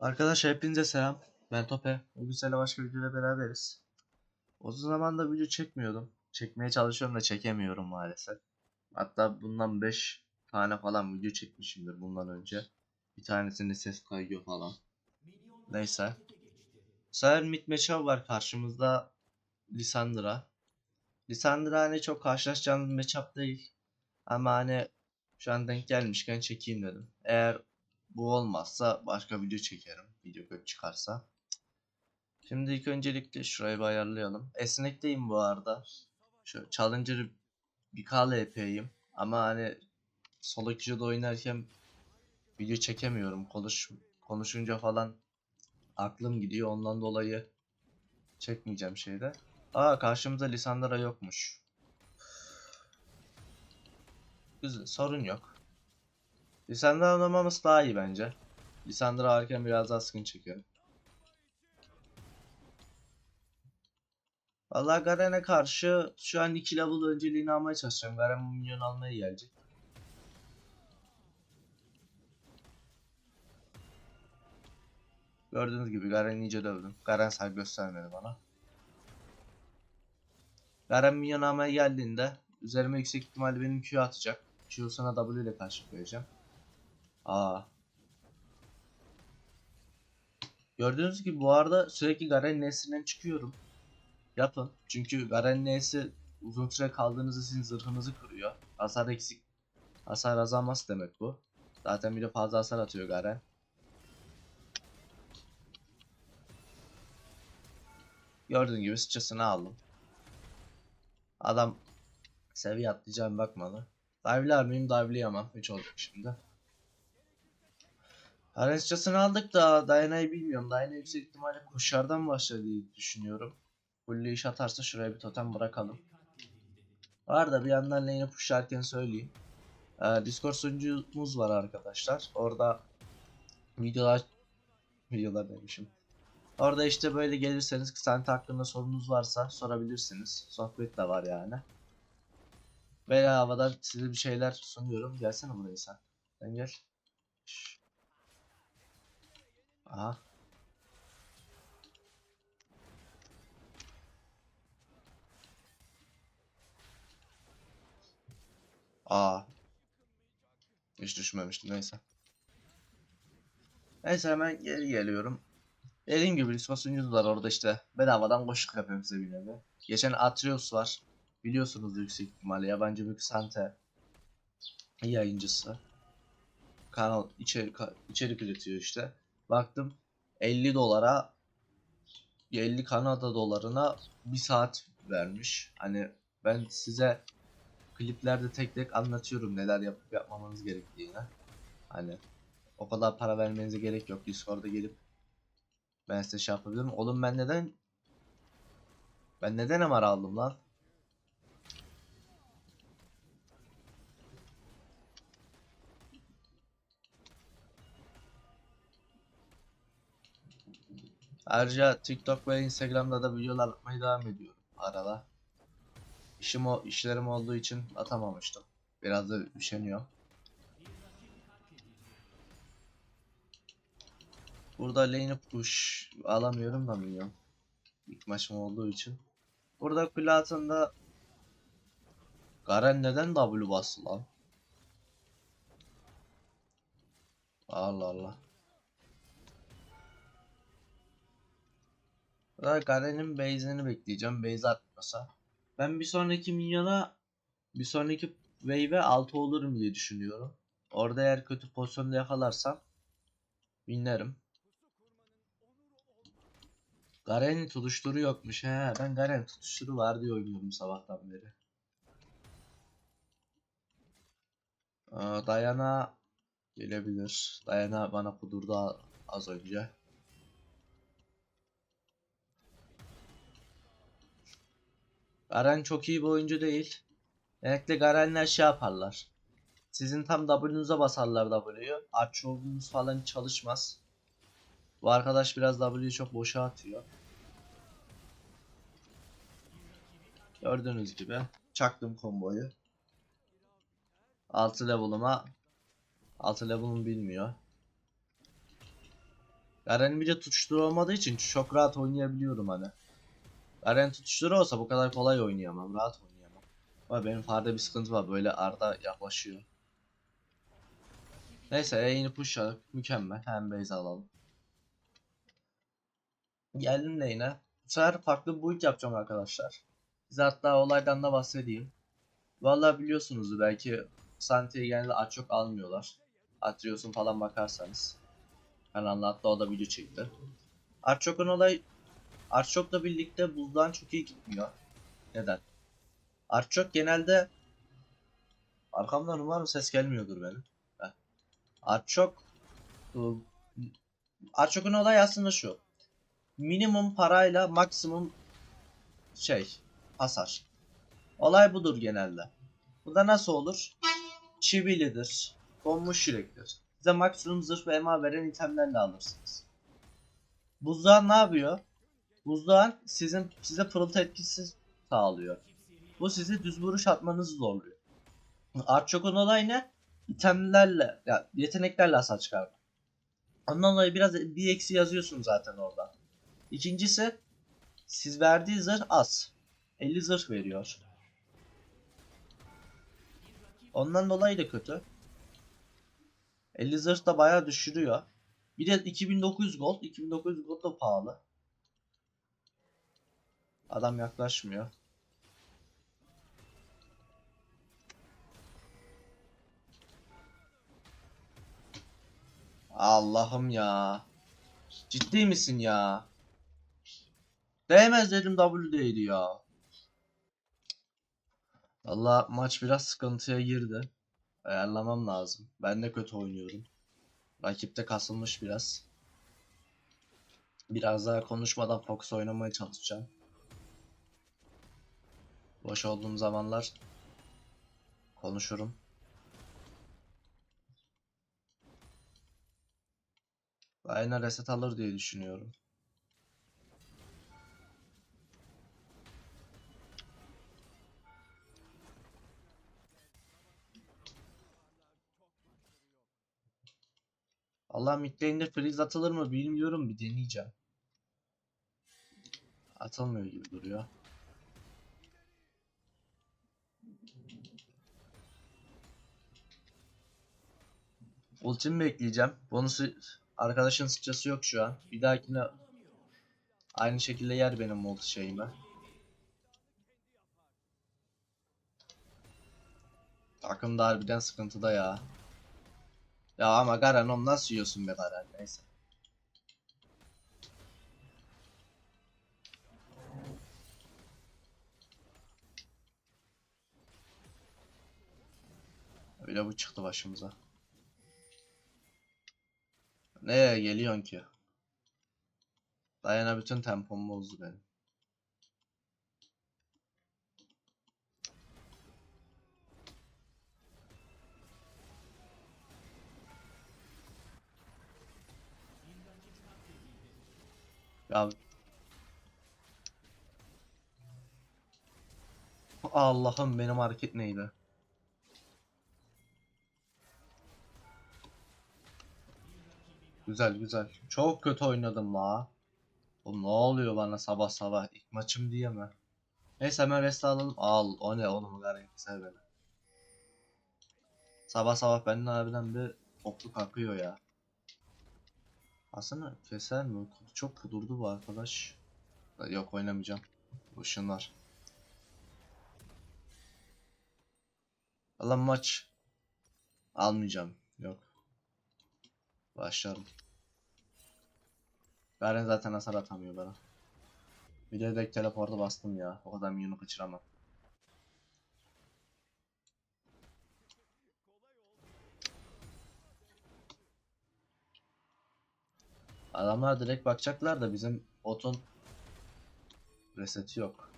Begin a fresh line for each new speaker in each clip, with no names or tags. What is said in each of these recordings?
Arkadaşlar hepinize selam. Ben Tope. Bugün seninle başka bir videoyla beraberiz. Uzun zamandır video çekmiyordum. Çekmeye çalışıyorum da çekemiyorum maalesef. Hatta bundan 5 tane falan video çekmişimdir bundan önce. Bir tanesinde ses kayıyor falan. Neyse. Bu sefer var karşımızda Lisandra. Lisandra hani çok karşılaşacağımız matchup değil. Ama hani şu an denk gelmişken çekeyim dedim. Eğer bu olmazsa başka video çekerim. Video kötü çıkarsa. Şimdi ilk öncelikle şurayı bir ayarlayalım. Esnekteyim bu arada. Şu Challenger bir KLP'yim. Ama hani solo queue'da oynarken video çekemiyorum. Konuş, konuşunca falan aklım gidiyor. Ondan dolayı çekmeyeceğim şeyde. Aa karşımızda Lisandra yokmuş. Güzel, sorun yok. Lisandra oynamamız daha iyi bence. Lisandra varken biraz daha sıkıntı çekiyorum. Vallahi Garen'e karşı şu an 2 level önceliğini almaya çalışacağım. Garen bu milyon almaya gelecek. Gördüğünüz gibi Garen'i iyice dövdüm. Garen saygı göstermedi bana. Garen milyon almaya geldiğinde üzerime yüksek ihtimalle benim Q atacak. Q'suna W ile karşı koyacağım. Aa. Gördüğünüz gibi bu arada sürekli Garen N'sinden çıkıyorum. Yapın. Çünkü Garen N'si uzun süre kaldığınızda sizin zırhınızı kırıyor. Hasar eksik. Hasar azalması demek bu. Zaten bir de fazla hasar atıyor Garen. Gördüğün gibi sıçrasını aldım. Adam seviye atlayacağım bakmadı. Dive'lar mıyım? Dive'layamam. 3 olduk şimdi. Aresçasını aldık da Diana'yı bilmiyorum. Diana yüksek ihtimalle koşardan başlar diye düşünüyorum. Full iş atarsa şuraya bir totem bırakalım. Var da bir yandan lane'i pushlarken söyleyeyim. Ee, Discord sunucumuz var arkadaşlar. Orada videolar videolar demişim. Orada işte böyle gelirseniz Kısante hakkında sorunuz varsa sorabilirsiniz. Sohbet de var yani. Bedavadan size bir şeyler sunuyorum. Gelsene buraya sen. Sen gel. Şş. Aha. Aa. Hiç düşmemiştim neyse. Neyse hemen geri geliyorum. Dediğim gibi var orada işte bedavadan koşuk yapıyorum size bir nevi. Geçen Atreus var. Biliyorsunuz yüksek ihtimalle yabancı bir Sante yayıncısı. Kanal içerik, içerik üretiyor işte. Baktım 50 dolara 50 Kanada dolarına bir saat vermiş. Hani ben size kliplerde tek tek anlatıyorum neler yapıp yapmamanız gerektiğini. Hani o kadar para vermenize gerek yok. Discord'a gelip ben size şey yapabilirim. Oğlum ben neden ben neden MR aldım lan? Ayrıca TikTok ve Instagram'da da videolar atmaya devam ediyorum arada. İşim o işlerim olduğu için atamamıştım. Biraz da üşeniyor. Burada lane'i push alamıyorum da milyon. İlk maçım olduğu için. Burada kule altında Garen neden W bastı lan? Allah Allah. Burada Garen'in base'ini bekleyeceğim. Base atmasa. Ben bir sonraki minyona bir sonraki wave'e 6 olurum diye düşünüyorum. Orada eğer kötü pozisyonda yakalarsam winlerim. Garen'in tutuşturu yokmuş he. Ben Garen tutuşturu var diye oynuyorum sabahtan beri. Dayana gelebilir. Dayana bana kudurdu az önce. Garen çok iyi bir oyuncu değil. Genellikle Garen'ler şey yaparlar. Sizin tam W'nuza basarlar W'yu. Arch olduğunuz falan çalışmaz. Bu arkadaş biraz W'yu çok boşa atıyor. Gördüğünüz gibi çaktım komboyu. 6 level'ıma 6 level'ım bilmiyor. Garen'in bir de tutuşturu olmadığı için çok rahat oynayabiliyorum hani. Garen tutuşturu olsa bu kadar kolay oynayamam. Rahat oynayamam. Ama benim farda bir sıkıntı var. Böyle arda yaklaşıyor. Neyse yayını pushladık. Mükemmel. Hem base alalım. Geldim lane'e. Bu sefer farklı build yapacağım arkadaşlar. Size hatta olaydan da bahsedeyim. Vallahi biliyorsunuz belki Santi'ye genelde at çok almıyorlar. Atrios'un falan bakarsanız. Kanalda hatta o da video çekti. Archok'un olay Archok'la birlikte buzdan çok iyi gitmiyor. Neden? Archok genelde arkamdan umarım ses gelmiyordur benim. Archok ıı, Archok'un olay aslında şu. Minimum parayla maksimum şey hasar. Olay budur genelde. Bu da nasıl olur? Çivilidir. Donmuş yürektir. Size maksimum zırh ve ema veren itemlerle alırsınız. Buzdağın ne yapıyor? Buzdağın sizin size pırıltı etkisi sağlıyor. Bu sizi düz vuruş atmanızı zorluyor. Archok'un olayı ne? İtemlerle, ya yeteneklerle hasar çıkarmak. Ondan dolayı biraz bir eksi yazıyorsun zaten orada. İkincisi siz verdiği zırh az. 50 zırh veriyor. Ondan dolayı da kötü. 50 zırh da bayağı düşürüyor. Bir de 2900 gold. 2900 gold da pahalı. Adam yaklaşmıyor. Allah'ım ya. Ciddi misin ya? Değmez dedim W'deydi ya. Valla maç biraz sıkıntıya girdi. Ayarlamam lazım. Ben de kötü oynuyorum. Rakipte kasılmış biraz. Biraz daha konuşmadan Fox oynamaya çalışacağım. Boş olduğum zamanlar konuşurum. Aynen reset alır diye düşünüyorum. Allah midlane'de freeze atılır mı bilmiyorum bir deneyeceğim. Atılmıyor gibi duruyor. Ultimi bekleyeceğim. Bonusu arkadaşın sıçrası yok şu an. Bir dahakine aynı şekilde yer benim multi şeyimi. Takım da harbiden sıkıntıda ya. Ya ama Garen onu nasıl yiyorsun be Garen neyse. Öyle bu çıktı başımıza. Nereye geliyorsun ki? Dayana bütün tempomu bozdu benim. Allah'ım benim hareket neydi? Güzel güzel. Çok kötü oynadım la. Oğlum ne oluyor bana sabah sabah? İlk maçım diye mi? Neyse hemen rest alalım. Al o ne oğlum gari sev beni. Sabah sabah benden harbiden bir okluk akıyor ya. Aslında keser mi? Çok kudurdu bu arkadaş. Yok oynamayacağım. Işınlar. Allah maç. Almayacağım. Başlarım. Garen zaten hasar atamıyor bana. Bir de direkt teleporta bastım ya. O kadar minyonu kaçıramam. Adamlar direkt bakacaklar da bizim botun reseti yok.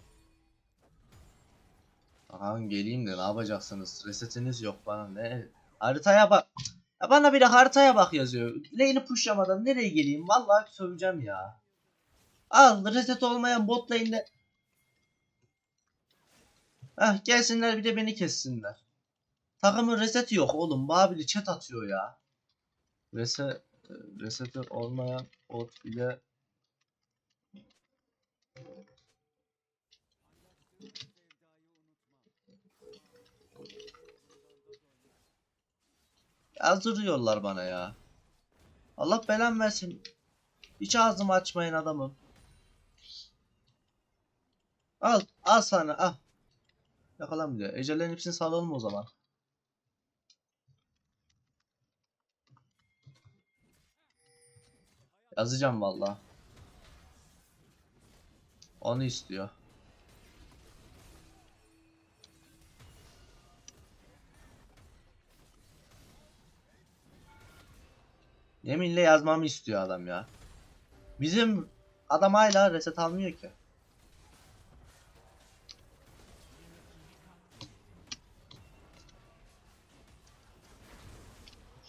Bakalım geleyim de ne yapacaksınız? Resetiniz yok bana ne? Haritaya bak. Bana bir de haritaya bak yazıyor. Lane'i pushlamadan nereye geleyim? Vallahi söveceğim ya. Al reset olmayan bot lane'de. Heh gelsinler bir de beni kessinler. Takımın reseti yok oğlum. Babili chat atıyor ya. Reset reseti olmayan ot ile Yazdırıyorlar bana ya. Allah belan versin. Hiç ağzımı açmayın adamım. Al, al sana, al. Yakalanmıyor. Ecelerin hepsini salalım o zaman. Yazacağım valla. Onu istiyor. Yeminle yazmamı istiyor adam ya. Bizim adam hala reset almıyor ki.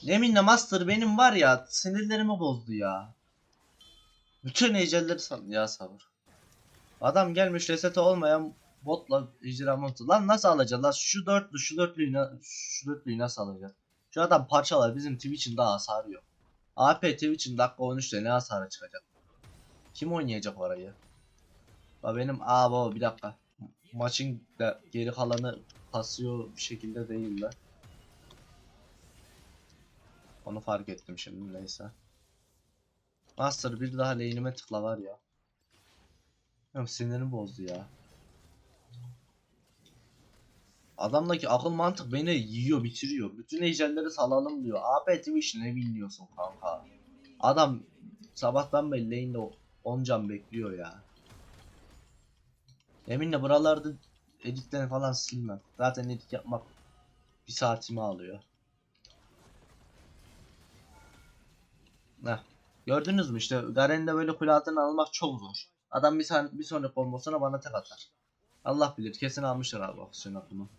Yeminle Master benim var ya sinirlerimi bozdu ya. Bütün ecelleri san ya sabır. Adam gelmiş reseti olmayan botla ejderha montu. Lan nasıl alacağız lan şu dörtlü şu dörtlüyü şu dörtlüyü nasıl alacağız? Şu adam parçalar bizim Twitch'in daha hasarı yok. AP Twitch'in dakika 13'te ne hasarı çıkacak? Kim oynayacak orayı? Ba benim aa baba bir dakika. Maçın da geri kalanı pasıyor bir şekilde değiller. Onu fark ettim şimdi neyse. Master bir daha lane'ime tıkla var ya. Yok sinirini bozdu ya. Adamdaki akıl mantık beni yiyor bitiriyor. Bütün ejderleri salalım diyor. AP Twitch ne bilmiyorsun kanka. Adam sabahtan beri lane'de 10 can bekliyor ya. Eminle buralarda editlerini falan silmem. Zaten edit yapmak bir saatimi alıyor. Heh. Gördünüz mü işte Garen'de böyle kule almak çok zor. Adam bir, bir sonraki kombosuna bana tek atar. Allah bilir kesin almışlar abi aksiyon aklımı.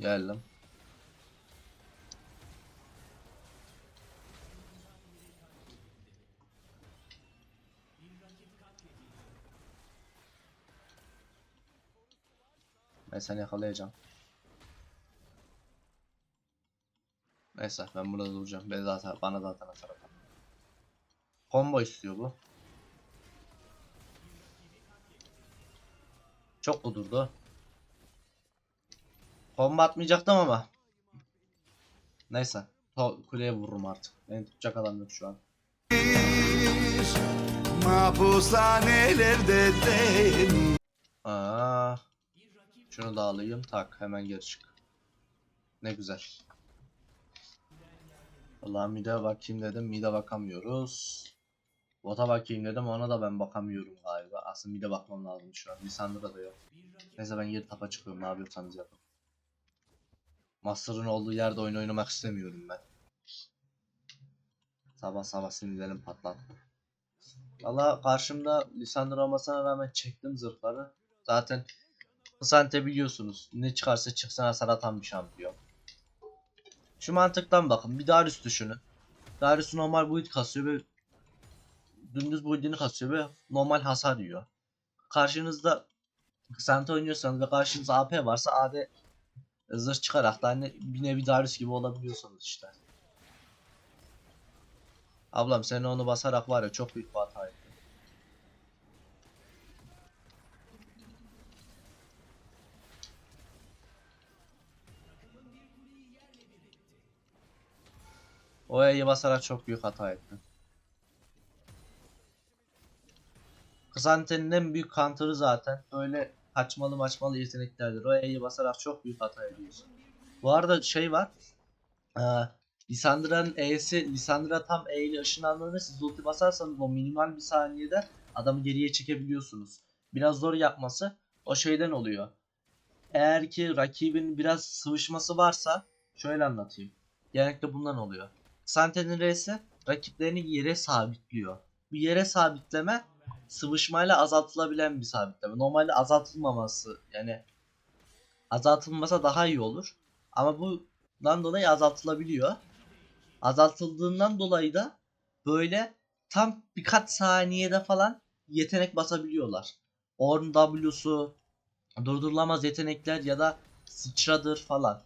Geldim. Ben seni yakalayacağım. Neyse ben burada duracağım. Ben zaten bana zaten hasar atar. Combo istiyor bu. Çok kudurdu. Combo atmayacaktım ama. Neyse. Kuleye vururum artık. Beni tutacak adam yok şu an.
Mahpushanelerde değil
Aa. Şunu da alayım. Tak hemen geri çık. Ne güzel. Valla mide bakayım dedim. Mide bakamıyoruz. Bota bakayım dedim. Ona da ben bakamıyorum galiba. Aslında mide bakmam lazım şu an. Lisandra da yok. Neyse ben geri tapa çıkıyorum. Ne yapıyorsanız yapın. Master'ın olduğu yerde oyun oynamak istemiyorum ben. Sabah sabah sinirlerim patlattı. Valla karşımda Lisandra olmasına rağmen çektim zırhları. Zaten Kısante biliyorsunuz. Ne çıkarsa çıksın hasar atan bir şampiyon. Şu mantıktan bakın. Bir Darius düşünün. Darius normal build kasıyor ve dümdüz build'ini kasıyor ve normal hasar yiyor. Karşınızda Kısante oynuyorsanız ve karşınızda AP varsa AD zırh çıkarak da hani bir nevi Darius gibi olabiliyorsunuz işte. Ablam sen onu basarak var ya çok büyük bir hata ettin. O E'yi basarak çok büyük hata ettin. Kısante'nin en büyük counter'ı zaten öyle kaçmalı maçmalı yeteneklerdir. O E'yi basarak çok büyük hata ediyorsun. Bu arada şey var. Ee, Lisandra'nın E'si, Lisandra tam E ile ışınlandığında siz ulti basarsanız o minimal bir saniyede adamı geriye çekebiliyorsunuz. Biraz zor yapması o şeyden oluyor. Eğer ki rakibin biraz sıvışması varsa şöyle anlatayım. Genellikle bundan oluyor. Sante'nin R'si rakiplerini yere sabitliyor. Bu yere sabitleme sıvışmayla azaltılabilen bir sabitleme. Normalde azaltılmaması yani azaltılmasa daha iyi olur. Ama bundan dolayı azaltılabiliyor. Azaltıldığından dolayı da böyle tam birkaç saniyede falan yetenek basabiliyorlar. Orn W'su, durdurulamaz yetenekler ya da sıçradır falan.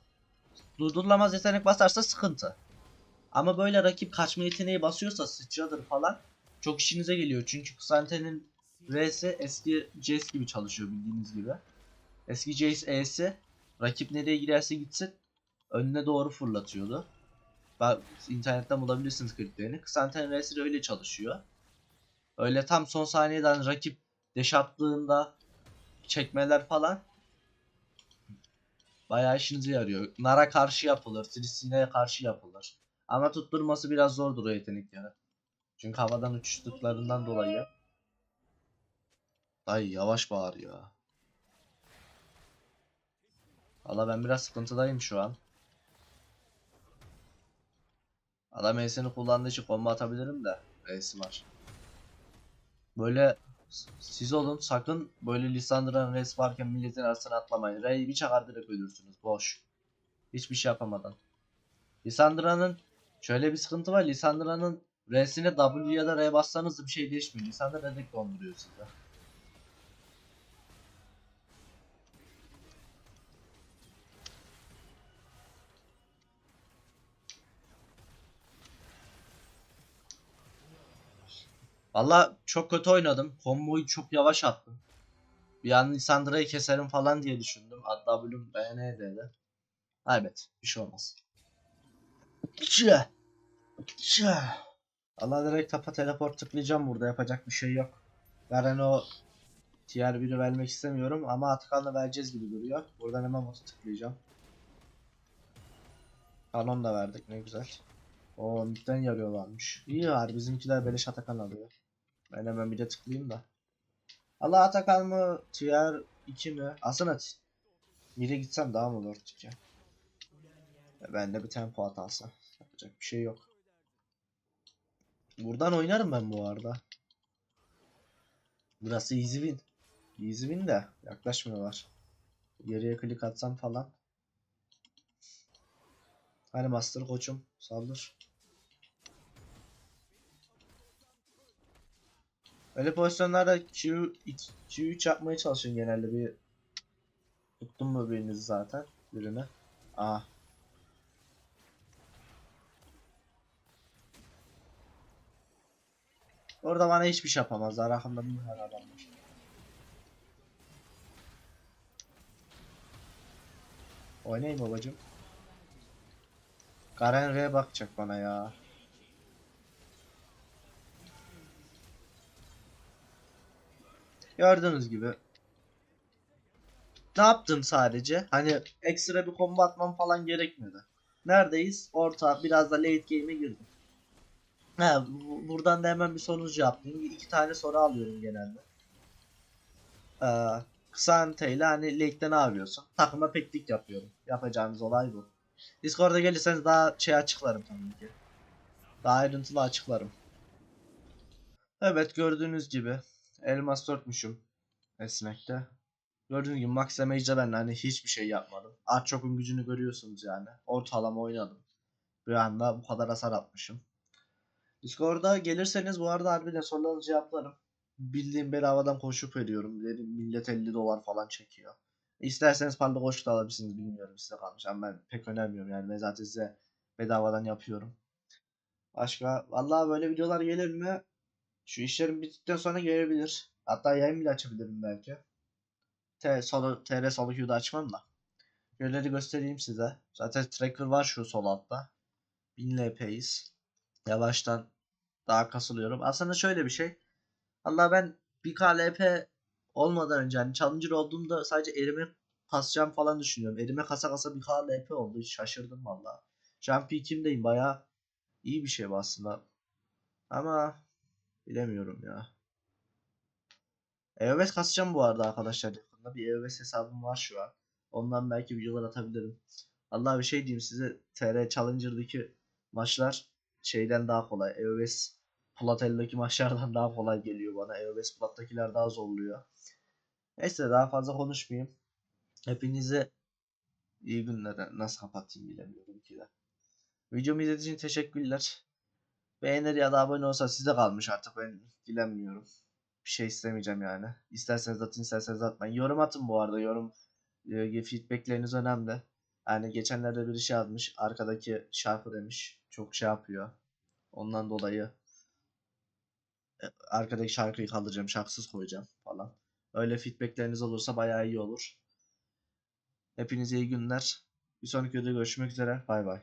durdurulamaz yetenek basarsa sıkıntı. Ama böyle rakip kaçma yeteneği basıyorsa sıçradır falan çok işinize geliyor. Çünkü Xante'nin R'si eski Jace gibi çalışıyor bildiğiniz gibi. Eski Jace E'si rakip nereye girerse gitsin önüne doğru fırlatıyordu. Bak internetten bulabilirsiniz kliplerini. Xanten R'si öyle çalışıyor. Öyle tam son saniyeden rakip deş attığında çekmeler falan bayağı işinize yarıyor. Nara karşı yapılır, Tristania'ya karşı yapılır. Ama tutturması biraz zordur o yetenekleri. Çünkü havadan uçuştuklarından dolayı. Ay yavaş bağır ya. Valla ben biraz sıkıntıdayım şu an. Adam E'sini kullandığı için combo atabilirim de. E'si var. Böyle siz olun sakın böyle Lissandra'nın res varken milletin arasına atlamayın. R'yi bir çakar direkt ölürsünüz. Boş. Hiçbir şey yapamadan. Lissandra'nın şöyle bir sıkıntı var. Lissandra'nın R'sine W ya da R bassanız da bir şey değişmiyor. Lissandra direkt donduruyor size. Valla çok kötü oynadım. Komboyu çok yavaş attım. Bir an Lissandra'yı keserim falan diye düşündüm. Hatta Bloom BN dedi. Evet. Bir şey olmaz. Çı. Çı. Allah direkt tapa teleport tıklayacağım burada. Yapacak bir şey yok. Garen o tier 1'i vermek istemiyorum ama Atakan'la vereceğiz gibi duruyor. Buradan hemen botu tıklayacağım. Kanon da verdik ne güzel. O midden yarıyorlarmış. İyi var bizimkiler beleş Atakan alıyor. Ben hemen bir de tıklayayım da. Allah Atakan mı? Tier 2 mi? Aslında bire gitsem daha mı olur ki? Ben de bir tempo hatası. Yapacak bir şey yok. Buradan oynarım ben bu arada. Burası easy win. Easy win de yaklaşmıyorlar. Geriye klik atsam falan. Hani master koçum saldır. Öyle pozisyonlarda Q, Q3 yapmaya çalışın genelde bir tuttum mu birinizi zaten birini. Aa. Orada bana hiçbir şey yapamazlar. Arkamda bir tane adam var. Oynayayım babacım. Garen R bakacak bana ya. Gördüğünüz gibi. Ne yaptım sadece? Hani ekstra bir combo atmam falan gerekmedi. Neredeyiz? Orta biraz da late game'e girdim. Bu- buradan da hemen bir sonucu yaptım. İki tane soru alıyorum genelde. Ee, kısa anteyle hani late'de ne yapıyorsun? Takıma peklik yapıyorum. Yapacağınız olay bu. Discord'a gelirseniz daha şey açıklarım tabii ki. Daha ayrıntılı açıklarım. Evet gördüğünüz gibi Elmas 4'müşüm esnekte. Gördüğünüz gibi Max Damage'de ben hani hiçbir şey yapmadım. Archok'un gücünü görüyorsunuz yani. Ortalama oynadım. Bir anda bu kadar hasar atmışım. Discord'a gelirseniz bu arada harbiden sorularınızı cevaplarım. Bildiğim bedavadan koşup veriyorum. Dedim millet 50 dolar falan çekiyor. İsterseniz parla koşu da alabilirsiniz bilmiyorum size kalmış ama ben pek önermiyorum yani ben zaten size bedavadan yapıyorum. Başka vallahi böyle videolar gelir mi? Şu işlerim bittikten sonra gelebilir. Hatta yayın bile açabilirim belki. T solo, TR solo queue'da açmam da. Yerleri göstereyim size. Zaten tracker var şu sol altta. 1000 LP'yiz. Yavaştan daha kasılıyorum. Aslında şöyle bir şey. Allah ben 1K LP olmadan önce hani challenger olduğumda sadece erime kasacağım falan düşünüyorum. Erime kasa kasa 1K LP oldu. Hiç şaşırdım valla. Şu an peak'imdeyim. Baya iyi bir şey bu aslında. Ama bilemiyorum ya. EOS kasacağım bu arada arkadaşlar. Yakında bir EOS hesabım var şu an. Ondan belki videolar atabilirim. Allah bir şey diyeyim size. TR Challenger'daki maçlar şeyden daha kolay. EOS Platel'deki maçlardan daha kolay geliyor bana. EOS Plat'takiler daha zorluyor. Neyse daha fazla konuşmayayım. Hepinize iyi günler. Nasıl kapatayım bilemiyorum ki de. Videomu izlediğiniz için teşekkürler. Beğenir ya da abone olsa size kalmış artık ben bilemiyorum. Bir şey istemeyeceğim yani. İsterseniz atın isterseniz atmayın. Yorum atın bu arada. Yorum e, feedbackleriniz önemli. Yani geçenlerde bir şey yazmış. Arkadaki şarkı demiş. Çok şey yapıyor. Ondan dolayı e, arkadaki şarkıyı kaldıracağım. Şarkısız koyacağım falan. Öyle feedbackleriniz olursa bayağı iyi olur. Hepinize iyi günler. Bir sonraki videoda görüşmek üzere. Bay bay.